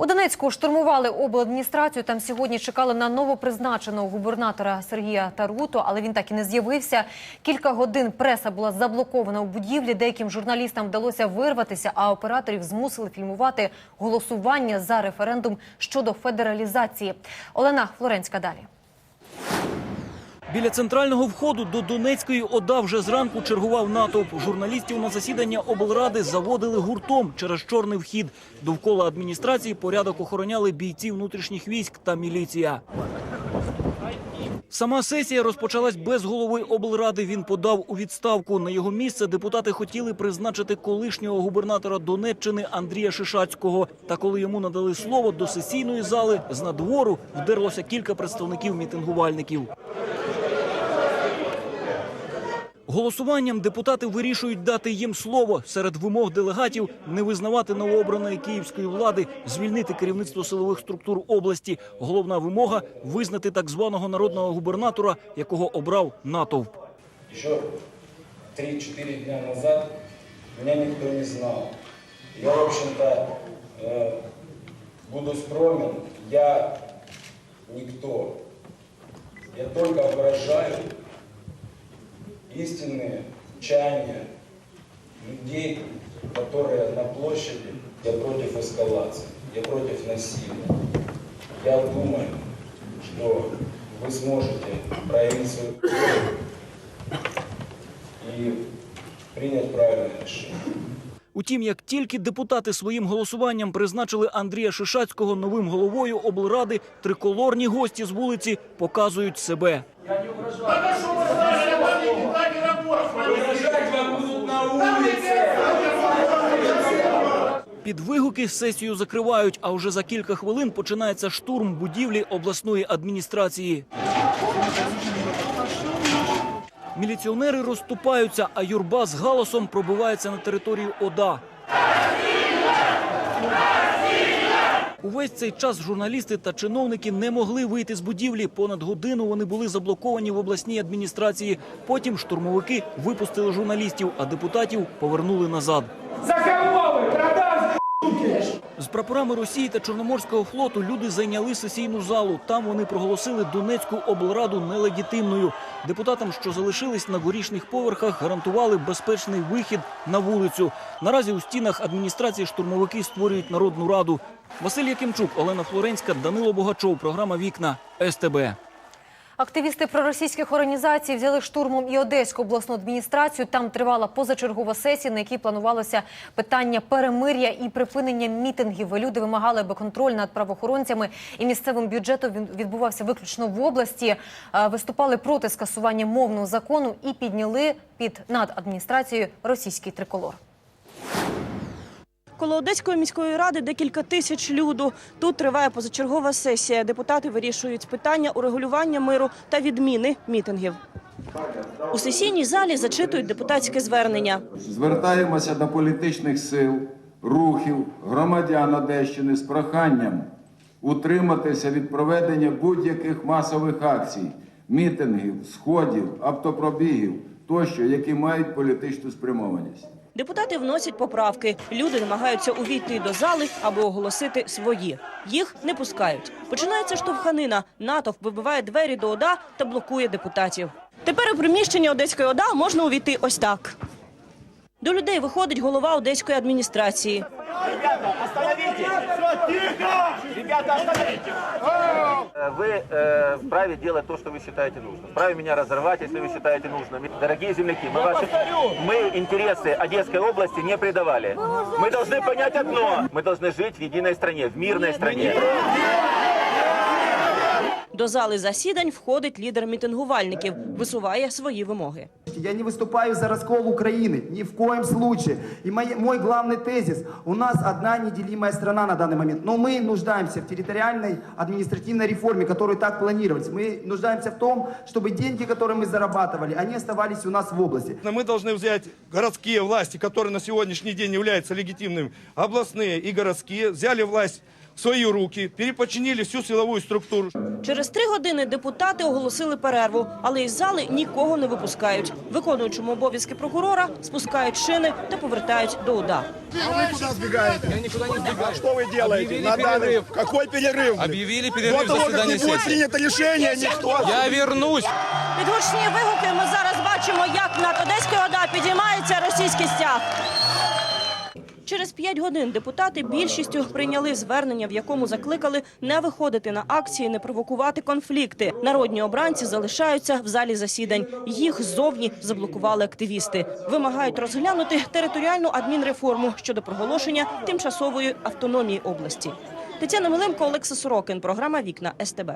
У Донецьку штурмували обладміністрацію. Там сьогодні чекали на новопризначеного губернатора Сергія Таруту, але він так і не з'явився. Кілька годин преса була заблокована у будівлі. Деяким журналістам вдалося вирватися, а операторів змусили фільмувати голосування за референдум щодо федералізації. Олена Флоренська далі. Біля центрального входу до Донецької ОДА вже зранку чергував натовп. Журналістів на засідання облради заводили гуртом через чорний вхід. Довкола адміністрації порядок охороняли бійці внутрішніх військ та міліція. Сама сесія розпочалась без голови облради. Він подав у відставку. На його місце депутати хотіли призначити колишнього губернатора Донеччини Андрія Шишацького. Та коли йому надали слово до сесійної зали, з надвору вдерлося кілька представників мітингувальників. Голосуванням депутати вирішують дати їм слово серед вимог делегатів не визнавати новообраної київської влади, звільнити керівництво силових структур області. Головна вимога визнати так званого народного губернатора, якого обрав натовп. Еще 3-4 дня назад меня никто не знал. Я, в общем-то, э, буду скромен, я никто. Я только выражаю истинные чаяния людей, которые на площади. Я против эскалации, я против насилия. Я думаю, что вы сможете проявить свою волю и принять правильное решение. Утім, як тільки депутати своїм голосуванням призначили Андрія Шишацького новим головою облради, триколорні гості з вулиці показують себе. Під вигуки сесію закривають, а вже за кілька хвилин починається штурм будівлі обласної адміністрації. Міліціонери розступаються, а юрба з галасом пробивається на територію ОДА. Увесь цей час журналісти та чиновники не могли вийти з будівлі. Понад годину вони були заблоковані в обласній адміністрації. Потім штурмовики випустили журналістів, а депутатів повернули назад. За З прапорами Росії та Чорноморського флоту люди зайняли сесійну залу. Там вони проголосили Донецьку облраду нелегітимною. Депутатам, що залишились на горішніх поверхах, гарантували безпечний вихід на вулицю. Наразі у стінах адміністрації штурмовики створюють народну раду. Василь Якимчук, Олена Флоренська, Данило Богачов. Програма Вікна СТБ. Активісти проросійських організацій взяли штурмом і Одеську обласну адміністрацію. Там тривала позачергова сесія, на якій планувалося питання перемир'я і припинення мітингів. Люди вимагали, аби контроль над правоохоронцями і місцевим бюджетом відбувався виключно в області. Е, Виступали проти скасування мовного закону і підняли під над адміністрацією російський триколор. Коло Одеської міської ради декілька тисяч люду. Тут триває позачергова сесія. Депутати вирішують питання урегулювання миру та відміни мітингів. У сесійній залі зачитують депутатське звернення. Звертаємося до політичних сил, рухів, громадян Одещини з проханням утриматися від проведення будь-яких масових акцій, мітингів, сходів, автопробігів тощо, які мають політичну спрямованість. Депутати вносять поправки. Люди намагаються увійти до зали, аби оголосити свої. Їх не пускають. Починається штовханина. Натовп вибиває двері до ОДА та блокує депутатів. Тепер у приміщення Одеської ОДА можна увійти ось так. До людей виходить голова Одеської адміністрації Э, Вы э, вправе делать то, что вы считаете нужным. Вправе меня разорвать, если вы считаете нужным. Дорогие земляки, мы, ваши, мы интересы Одесской области не предавали. Мы должны понять одно. Мы должны жить в единой стране, в мирной стране. До зали засідань входить лідер мітингувальників, висуває свої вимоги. Я не выступаю за раскол Украины, ни в коем случае. И мой, мой главный тезис, у нас одна неделимая страна на данный момент, но мы нуждаемся в территориальной административной реформе, которую так планировалась. Мы нуждаемся в том, чтобы деньги, которые мы зарабатывали, они оставались у нас в области. Мы должны взять городские власти, которые на сегодняшний день являются легитимными, областные и городские, взяли власть в свои руки, переподчинили всю силовую структуру. Через три години депутати оголосили перерву, але із зали нікого не випускають. Виконуючому обов'язки прокурора спускають шини та повертають до ОДА. А вы куда сбегаете? Я никуда не сбегаю. Что вы делаете? На данный... Какой перерыв? Объявили До перерыв того, как заседания не будет сессии. принято решение, никто... Я вернусь. Під гучні вигуки ми зараз бачимо, як над Одеською ОДА підіймається російський стяг. Через п'ять годин депутати більшістю прийняли звернення, в якому закликали не виходити на акції, не провокувати конфлікти. Народні обранці залишаються в залі засідань. Їх ззовні заблокували активісти. Вимагають розглянути територіальну адмінреформу щодо проголошення тимчасової автономії області. Тетяна Миленко, Олекса Сорокин. Програма Вікна СТБ.